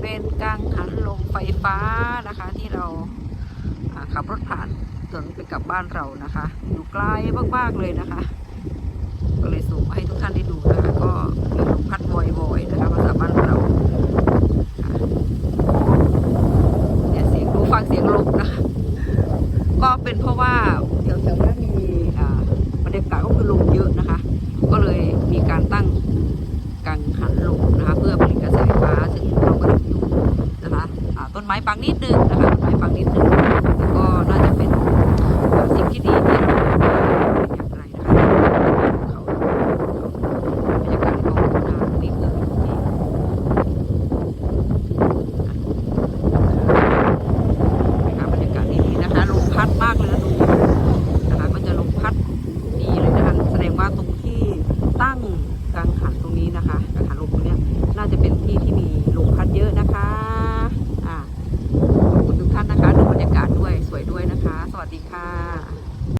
เป็นกังหันลมไฟฟ้านะคะ ที่เราขับรถผ่านถนนไปกลับบ้านเรานะคะ อยู่ไกลมากๆเลยนะคะ ก็เลยส่งให้ทุกท่านได้ดูนะคะ ก็มีลมพัดวอยๆนะคะภาษาบ้านเราเนี่ยเสียงดูฟังเสียงลมนะคะ ก็เป็นเพราะว่าแถวๆนั้นมีบรรยากาศก็คือลมเยอะนะคะ ก็เลยมีการตั้งกังหันลมนะคะ เพื่อผลิตกระแสไฟฟ้าซึ่งเราก็ดูอยู่นะคะอ่าต้น ไม้บางนิดนึงนะคะต้นไม้บางนิดนึงแต่ก็น่าจะเป็นสิ่งที่ดีที่เราเป็นอย่างไรนะคะเขาบรรยากาศท้องทุ่งนานี่คือที่นะคะบรรยากาศดีๆนะคะลมพัดมากเลยนะดูนะคะ คะ สวัสดีค่ะ